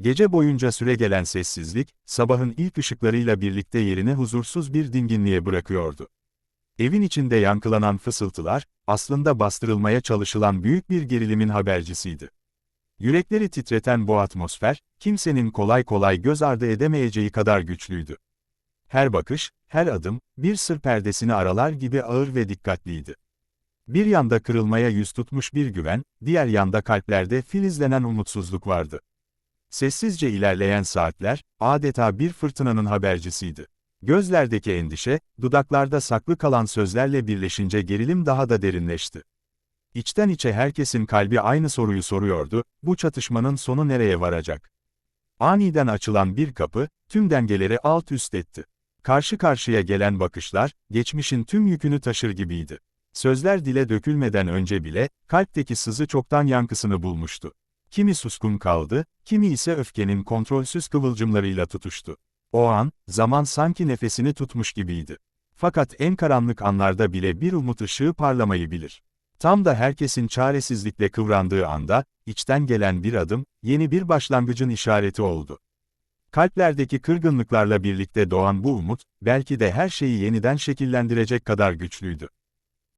Gece boyunca süre gelen sessizlik, sabahın ilk ışıklarıyla birlikte yerini huzursuz bir dinginliğe bırakıyordu. Evin içinde yankılanan fısıltılar, aslında bastırılmaya çalışılan büyük bir gerilimin habercisiydi. Yürekleri titreten bu atmosfer, kimsenin kolay kolay göz ardı edemeyeceği kadar güçlüydü. Her bakış, her adım, bir sır perdesini aralar gibi ağır ve dikkatliydi. Bir yanda kırılmaya yüz tutmuş bir güven, diğer yanda kalplerde filizlenen umutsuzluk vardı. Sessizce ilerleyen saatler, adeta bir fırtınanın habercisiydi. Gözlerdeki endişe, dudaklarda saklı kalan sözlerle birleşince gerilim daha da derinleşti. İçten içe herkesin kalbi aynı soruyu soruyordu, bu çatışmanın sonu nereye varacak? Aniden açılan bir kapı, tüm dengeleri alt üst etti. Karşı karşıya gelen bakışlar, geçmişin tüm yükünü taşır gibiydi. Sözler dile dökülmeden önce bile, kalpteki sızı çoktan yankısını bulmuştu. Kimi suskun kaldı, kimi ise öfkenin kontrolsüz kıvılcımlarıyla tutuştu. O an, zaman sanki nefesini tutmuş gibiydi. Fakat en karanlık anlarda bile bir umut ışığı parlamayı bilir. Tam da herkesin çaresizlikle kıvrandığı anda, içten gelen bir adım, yeni bir başlangıcın işareti oldu. Kalplerdeki kırgınlıklarla birlikte doğan bu umut, belki de her şeyi yeniden şekillendirecek kadar güçlüydü.